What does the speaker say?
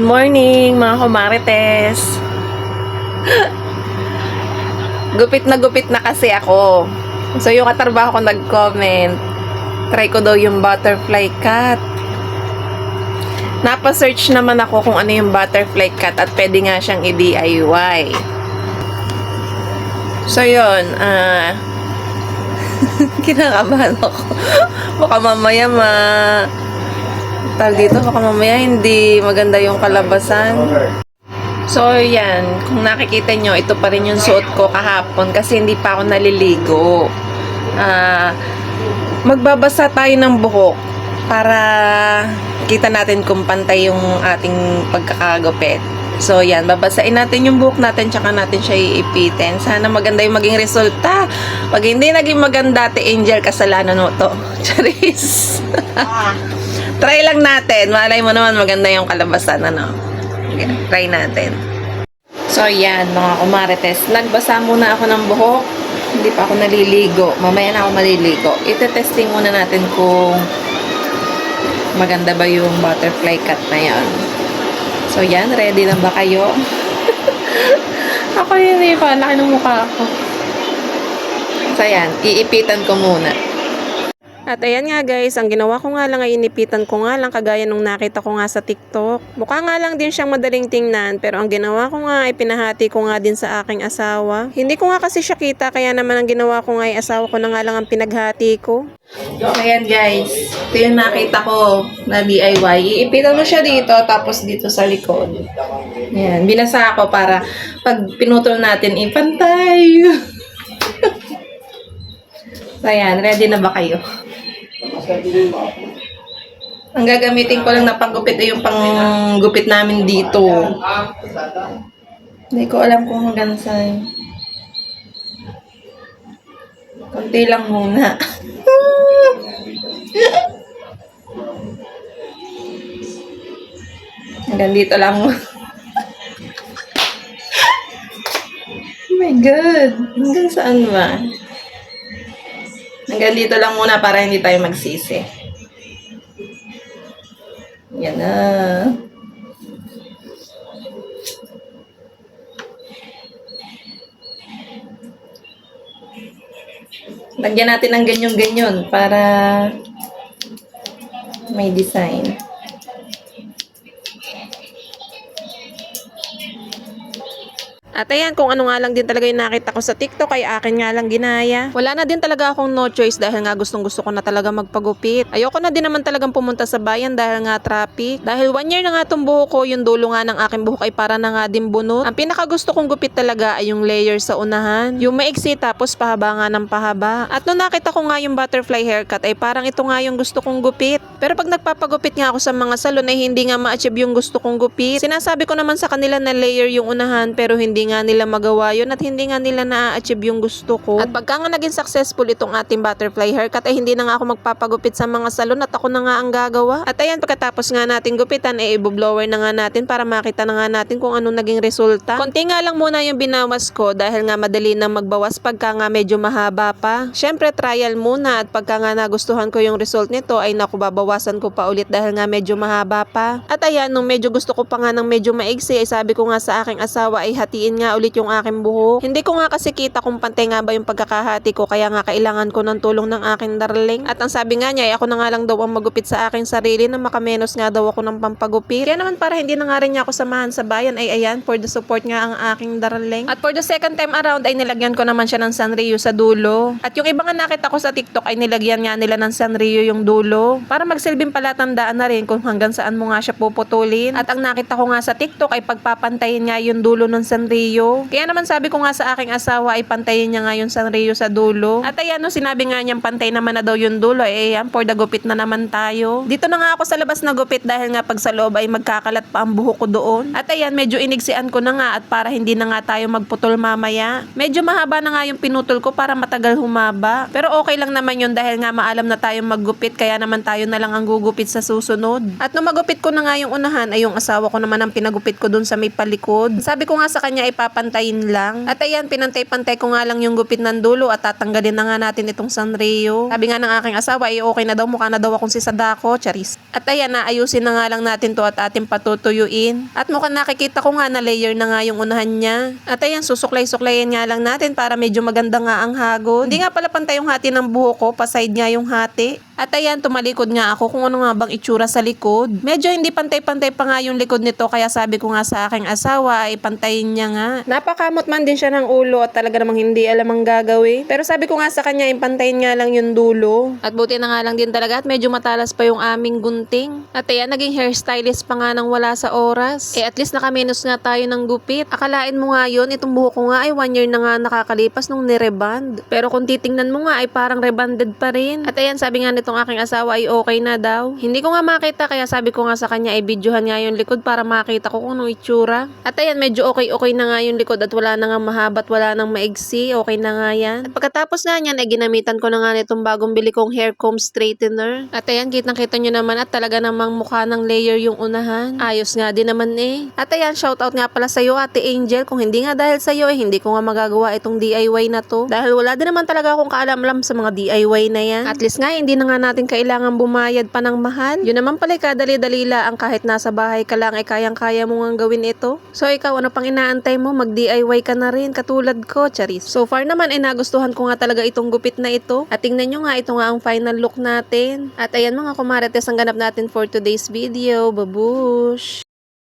Good morning mga kumarites. gupit na gupit na kasi ako. So yung katrabaho ko nag-comment, try ko daw yung butterfly cut. Napa-search naman ako kung ano yung butterfly cut at pwede nga siyang i-DIY. So yun, ah kinakabahan ako. Baka mamaya ma tawag dito, baka mamaya hindi maganda yung kalabasan. So, yan. Kung nakikita nyo, ito pa rin yung suot ko kahapon kasi hindi pa ako naliligo. Ah, magbabasa tayo ng buhok para kita natin kung pantay yung ating pagkakagupit. So, yan. Babasain natin yung buhok natin tsaka natin siya iipitin. Sana maganda yung maging resulta. Pag hindi naging maganda, Ate Angel, kasalanan mo to. Charis. Try lang natin. Malay mo naman maganda yung kalabasan, ano. Okay, try natin. So, yan, mga kumarites. Nagbasa muna ako ng buhok. Hindi pa ako naliligo. Mamaya na ako maliligo. Ite-testing muna natin kung maganda ba yung butterfly cut na yan. So, yan. Ready na ba kayo? ako eh. pa. Laki ng mukha ako. So, yan. Iipitan ko muna. At ayan nga guys, ang ginawa ko nga lang ay inipitan ko nga lang kagaya nung nakita ko nga sa TikTok. Mukha nga lang din siyang madaling tingnan pero ang ginawa ko nga ay pinahati ko nga din sa aking asawa. Hindi ko nga kasi siya kita kaya naman ang ginawa ko nga ay asawa ko na nga lang ang pinaghati ko. Ayan guys, ito yung nakita ko na DIY. Iipitan mo siya dito tapos dito sa likod. Ayan, binasa ako para pag pinutol natin ipantay. so ayan, ready na ba kayo? Ang gagamitin ko lang na panggupit ay yung panggupit namin dito. Hindi ko alam kung hanggang saan. Konti lang muna. hanggang dito lang. oh my God. Hanggang saan ba? Hanggang dito lang muna para hindi tayo magsisi. Yan na. Lagyan natin ng ganyan-ganyan para may design. At ayan, kung ano nga lang din talaga yung nakita ko sa TikTok ay akin nga lang ginaya. Wala na din talaga akong no choice dahil nga gustong gusto ko na talaga magpagupit. Ayoko na din naman talagang pumunta sa bayan dahil nga traffic. Dahil one year na nga itong buhok ko, yung dulo nga ng aking buhok ay para na nga din bunot. Ang pinaka gusto kong gupit talaga ay yung layer sa unahan. Yung maiksi tapos pahaba nga ng pahaba. At nung nakita ko nga yung butterfly haircut ay parang ito nga yung gusto kong gupit. Pero pag nagpapagupit nga ako sa mga salon ay hindi nga ma-achieve yung gusto kong gupit. Sinasabi ko naman sa kanila na layer yung unahan pero hindi nga nila magawa yun at hindi nga nila na-achieve yung gusto ko. At pagka nga naging successful itong ating butterfly haircut ay hindi na nga ako magpapagupit sa mga salon at ako na nga ang gagawa. At ayan pagkatapos nga natin gupitan ay i-blower na nga natin para makita na nga natin kung ano naging resulta. Konti nga lang muna yung binawas ko dahil nga madali na magbawas pagka nga medyo mahaba pa. Syempre trial muna at pagka nga nagustuhan ko yung result nito ay naku babawasan ko pa ulit dahil nga medyo mahaba pa. At ayan nung medyo gusto ko pa nga ng medyo maigsi ay sabi ko nga sa aking asawa ay hatiin nga ulit yung aking buhok. Hindi ko nga kasi kita kung pantay nga ba yung pagkakahati ko kaya nga kailangan ko ng tulong ng aking darling. At ang sabi nga niya ay ako na nga lang daw ang magupit sa aking sarili na makamenos nga daw ako ng pampagupit. Kaya naman para hindi na nga rin niya ako samahan sa bayan ay ayan for the support nga ang aking darling. At for the second time around ay nilagyan ko naman siya ng Sanrio sa dulo. At yung iba nga nakita ko sa TikTok ay nilagyan nga nila ng Sanrio yung dulo para magsilbing palatandaan na rin kung hanggang saan mo nga siya puputulin. At ang nakita ko nga sa TikTok ay pagpapantayin nga yung dulo ng Sanrio. Kaya naman sabi ko nga sa aking asawa ay pantayin niya nga yung Sanrio sa dulo. At ayan no, sinabi nga niyang pantay naman na daw yung dulo. Eh, ayan, for the gupit na naman tayo. Dito na nga ako sa labas na gupit dahil nga pag sa loob ay magkakalat pa ang buhok ko doon. At ayan, medyo inigsian ko na nga at para hindi na nga tayo magputol mamaya. Medyo mahaba na nga yung pinutol ko para matagal humaba. Pero okay lang naman yun dahil nga maalam na tayong maggupit kaya naman tayo na lang ang gugupit sa susunod. At nung magupit ko na nga yung unahan ay yung asawa ko naman ang pinagupit ko doon sa may palikod. Sabi ko nga sa kanya ay ay papantayin lang. At ayan, pinantay-pantay ko nga lang yung gupit ng dulo at tatanggalin na nga natin itong Sanrio. Sabi nga ng aking asawa ay okay na daw, mukha na daw akong si Sadako, charis. At ayan, naayusin na nga lang natin to at ating patutuyuin. At mukhang nakikita ko nga na layer na nga yung unahan niya. At ayan, susuklay-suklayin nga lang natin para medyo maganda nga ang hagod. Hindi nga pala pantay yung hati ng buho ko, paside nga yung hati. At ayan, tumalikod nga ako kung ano nga bang itsura sa likod. Medyo hindi pantay-pantay pa nga yung likod nito kaya sabi ko nga sa aking asawa ay pantayin niya nga. Napakamot man din siya ng ulo at talaga namang hindi alam ang gagawin. Pero sabi ko nga sa kanya, ipantayin nga lang yung dulo. At buti na nga lang din talaga at medyo matalas pa yung aming gunting. At ayan, naging hairstylist pa nga nang wala sa oras. Eh at least nakaminos nga tayo ng gupit. Akalain mo nga yun, itong buhok ko nga ay one year na nga nakakalipas nung nireband. Pero kung titingnan mo nga ay parang rebanded pa rin. At ayan, sabi nga nitong aking asawa ay okay na daw. Hindi ko nga makita kaya sabi ko nga sa kanya ay videohan nga yung likod para makita ko kung anong itsura. At ayan, medyo okay-okay na nga yung likod at wala na nga mahabat, wala nang maigsi. Okay na nga yan. At pagkatapos nga niyan ay ginamitan ko na nga nitong bagong bili kong hair comb straightener. At ayan, kitang-kita nyo naman at talaga namang mukha ng layer yung unahan. Ayos nga din naman eh. At ayan, shoutout nga pala sa'yo Ate Angel. Kung hindi nga dahil sa'yo eh, hindi ko nga magagawa itong DIY na to. Dahil wala din naman talaga akong kaalam-alam sa mga DIY na yan. At least nga, hindi na nga natin kailangan bumayad pa ng mahal. Yun naman pala, kadali-dali lang kahit nasa bahay ka lang ay kayang-kaya mo nga gawin ito. So ikaw, ano pang inaantay mo? Mag-DIY ka na rin, katulad ko, Charis. So far naman, ay nagustuhan ko nga talaga itong gupit na ito. At tingnan nyo nga, ito nga ang final look natin. At ayan mga kumarites ang ganap natin for today's video. Babush!